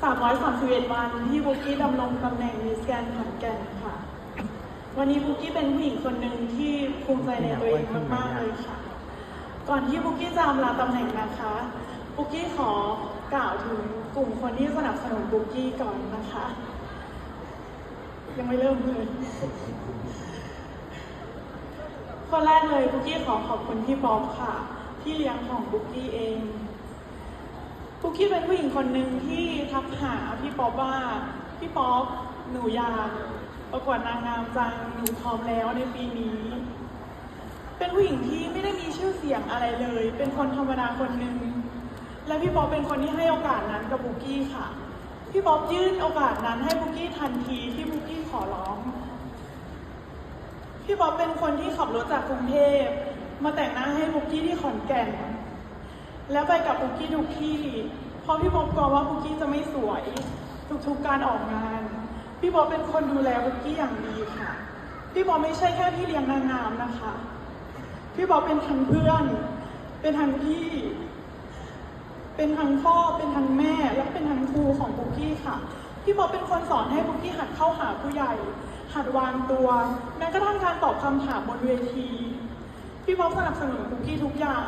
331 วันที่บุกี้ดำรงตำแหน่งมิสแกรนด์ขอนแก่นค่ะ วันนี้บุกี้เป็นผู้หญิงคนหนึ่งที่ภูมิใจในตัวเองมากๆเลยค่ะ ก่อนที่บุกี้จะอำลาตำแหน่งนะคะบุกี้ขอกล่าวถึงกลุ่มคนที่สนับสนุนบุกี้ก่อนนะคะ ยังไม่เริ่มเลยคนแรกเลยบุกี้ขอขอบคุณพี่บ๊อบค่ะ ที่เลี้ยงของบุกี้เอง กกี้เป็นผู้หญิงคนหนึ่งที่ทักหาพี่ป๊อบว่าพี่ป๊อบหนูอยากประกวดนางงามจังหนูพร้อมแล้วในปีนี้ เป็นผู้หญิงที่ไม่ได้มีชื่อเสียงอะไรเลย เป็นคนธรรมดาคนหนึ่งและพี่ป๊อบเป็นคนที่ให้โอกาสนั้นกับบุกกี้ค่ะ พี่ป๊อบยื่นโอกาสนั้นให้บุกกี้ทันทีที่บุกกี้ขอร้อง พี่ป๊อบเป็นคนที่ขับรถจากกรุงเทพมาแต่งหน้าให้บุกกี้ที่ขอนแก่น แล้วไปกับบุกกี้ทุกที่เพราะพี่ป๊อบกลัวว่าบุกกี้จะไม่สวยทุกๆการออกงาน พี่ป๊อบเป็นคนดูแลบุกกี้อย่างดีค่ะ พี่ป๊อบไม่ใช่แค่พี่เลี้ยงนางงามนะคะ พี่ป๊อบเป็นทั้งเพื่อน เป็นทั้งพี่ เป็นทั้งพ่อ เป็นทั้งแม่ และเป็นทั้งครูของบุกกี้ค่ะ พี่ป๊อบเป็นคนสอนให้บุกกี้หัดเข้าหาผู้ใหญ่ หัดวางตัว แม้กระทั่งการตอบคำถามบนเวที พี่ป๊อบสนับสนุนบุกกี้ทุกอย่าง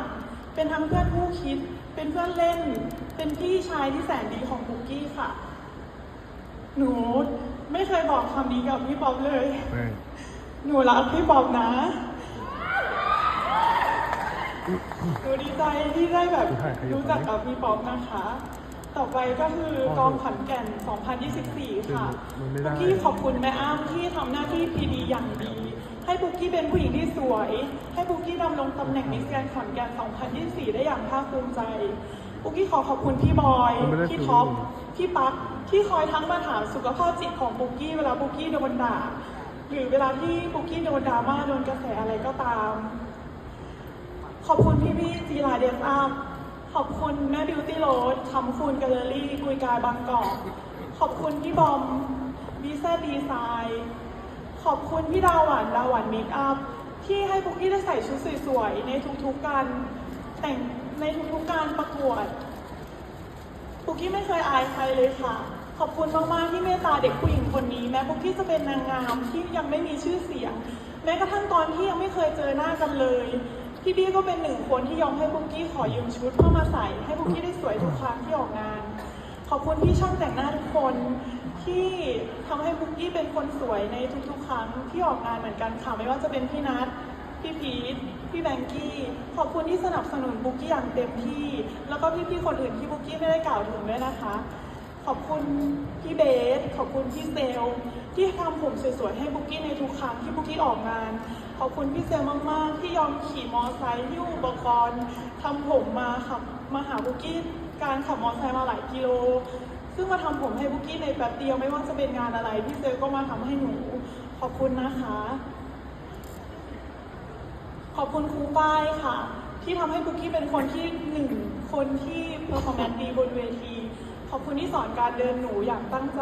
เป็นทั้งเพื่อนผู้คิด เป็นเพื่อนเล่น เป็นพี่ชายที่แสนดีของบุกกี้ค่ะ หนูไม่เคยบอกคำนี้กับพี่ป๊อบเลยไม่หนูรักพี่ป๊อบนะ หนูดีใจที่ได้แบบรู้จักกับพี่ป๊อบนะคะ ต่อไปก็คือกองขอนแก่น 2024 ค่ะบุกกี้ขอบคุณแม่อ้ำที่ทำหน้าที่พีดีอย่างดี ให้บุกกี้เป็นผู้หญิงที่สวย ให้บุกกี้ดำรงตำแหน่งมิสแกรนด์ขอนแก่น 2024 ได้อย่างภาคภูมิใจบุกกี้ขอขอบคุณพี่บอย พี่ท็อป พี่ปั๊ก ที่คอยทั้งมาถามสุขภาพจิตของบุกกี้เวลาบุกกี้โดนด่า หรือเวลาที่บุกกี้โดนดราม่าโดนกระแสอะไรก็ตาม ขอบคุณพี่พี่ๆจีลาเดสอัพขอบคุณแม่บิวตี้โรสคำคุณแกลเลอรี่กุยกายบางกอก ขอบคุณพี่บอมบีซ่าดีไซน์ ขอบคุณพี่ดาวหวานดาวหวานเมคอัพที่ให้บุกกี้ได้ใส่ชุดสวยๆในทุกๆการแต่งในทุกๆการประกวดปุกกี้ไม่เคยอายใครเลยค่ะ ขอบคุณมากๆที่เมตตาเด็กผู้หญิงคนนี้ แม้ปุกกี้จะเป็นนางงามที่ยังไม่มีชื่อเสียง แม้กระทั่งตอนที่ยังไม่เคยเจอหน้ากันเลยพี่บี้ก็เป็นหนึ่งคนที่ยอมให้ปุกกี้ขอยืมชุดเพื่อมาใส่ให้ปุกกี้ได้สวยทุกครั้งที่ออกงาน ขอบคุณพี่ช่างแต่งหน้าทุกคน ที่ทำให้ปุกกี้เป็นคนสวยในทุกๆ ครั้งที่ออกงานเหมือนกันค่ะ ไม่ว่าจะเป็นพี่นัทพี่พีทพี่แบงกี้ขอบคุณที่สนับสนุนบุกกี้อย่างเต็มที่ แล้วก็พี่ๆคนอื่นที่บุกกี้ไม่ได้กล่าวถึงด้วยนะคะ ขอบคุณพี่เบส ขอบคุณพี่เซลที่ทำผมสวยๆให้บุกกี้ในทุกครั้งที่บุกกี้ออกงาน ขอบคุณพี่เซลลมากๆ ที่ยอมขี่มอไซค์ที่อุปกรณ์ทำผมมาขับมาหาบุกกี้การขับมอไซค์มาหลายกิโล ซึ่งมาทำผมให้บุกี้ในแป๊บเดียวไม่ว่าจะเป็นงานอะไรพี่เซลก็มาทำให้หนู ขอบคุณนะคะ ขอบคุณครูป้ายค่ะ ที่ทำให้บุกกี้เป็นคนที่หนึ่งคนที่เพอร์ฟอร์แมนซ์ดีบนเวทีขอบคุณที่สอนการเดินหนูอย่างตั้งใจ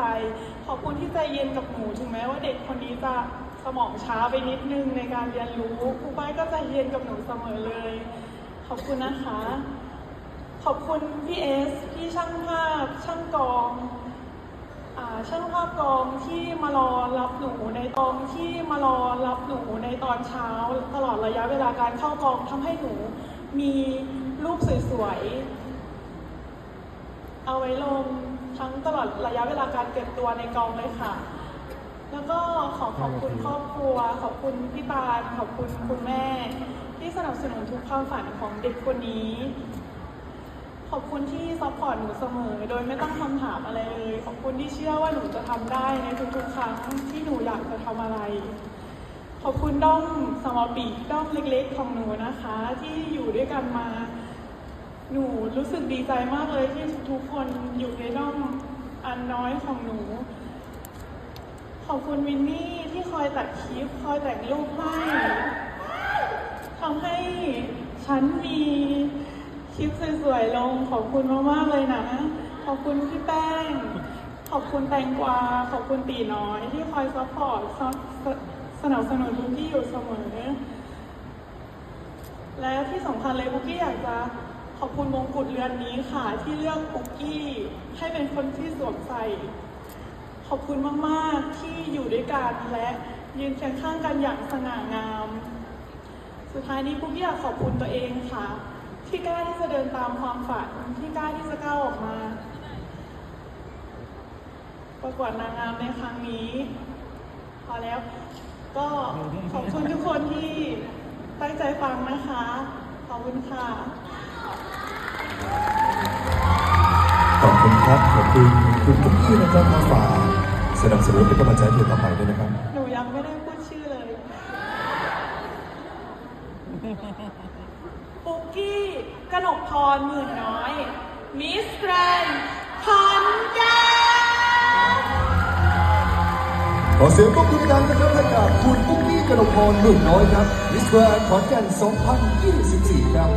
ขอบคุณที่ใจเย็นกับหนู ถึงแม้ว่าเด็กคนนี้จะสมองช้าไปนิดนึงในการเรียนรู้ครูป้ายก็ใจเย็นกับหนูเสมอเลย ขอบคุณนะคะ ขอบคุณพี่เอสพี่ช่างภาพ ช่างกองอ่าช่างภาพกองที่มารอรับหนูในกองที่มารอรับหนูในตอนเช้า ตลอดระยะเวลาการเข้ากองทำให้หนูมีรูปสวยๆ เอาไว้ลงทั้งตลอดระยะเวลาการเก็บตัวในกองเลยค่ะ แล้วก็ขอขอบคุณครอบครัว ขอบคุณพี่ตาลขอบคุณคุณแม่ ที่สนับสนุนทุกความฝันของเด็กคนนี้ ขอบคุณที่ซัพพอร์ตหนูเสมอ โดยไม่ตั้งคำถามอะไรเลย ขอบคุณที่เชื่อว่าหนูจะทำได้ในทุกๆครั้งที่หนูอยากจะทำอะไร ขอบคุณด้อมสมอปีกด้อมเล็กๆ ของหนูนะคะ ที่อยู่ด้วยกันมา หนูรู้สึกดีใจมากเลยที่ทุกๆคนอยู่ในด้อมอันน้อยของหนู ขอบคุณวินนี่ที่คอยตัดคลิปคอยแต่งรูปให้ทำให้ฉันมี คลิปสวยๆลงขอบคุณมากๆเลยนะ ขอบคุณพี่แป้ง ขอบคุณแตงกวา ขอบคุณตีน้อยที่คอยซัพพอร์ตซัพสนับสนุนทุกที่อยู่เสมอ และที่สำคัญเลยปุกกี้อยากจะขอบคุณมงกุฎเรือนนี้ค่ะ ที่เลือกปุกกี้ให้เป็นคนที่สวมใส่ ขอบคุณมากๆที่อยู่ด้วยกันและยืนเคียงข้างกันอย่างสง่างาม สุดท้ายนี้ปุ๊กอยากขอบคุณตัวเองค่ะ ที่กล้าที่จะเดินตามความฝัน ที่กล้าที่จะก้าวออกมา ประกวดนางงามในครั้งนี้ พอแล้ว ก็ขอบคุณทุกคนที่ตั้งใจฟังนะคะ ขอบคุณค่ะ ขอบคุณครับ ขอบคุณคุณปุ๊กกี้นะครับมาฝากสนับสนุนเป็นกำลังใจให้เธอต่อไปด้วยนะครับ หนูยังไม่ได้พูดชื่อเลยปุ กกี้กนกพรหมื่นน้อย มิสแกรนขอนแก่นขอเสียงปรบมือดังนะครับให้กับคุณปุ๊กกี้กนกพรหมื่นน้อยครับ มิสแกรนขอนแก่น2024 ครับ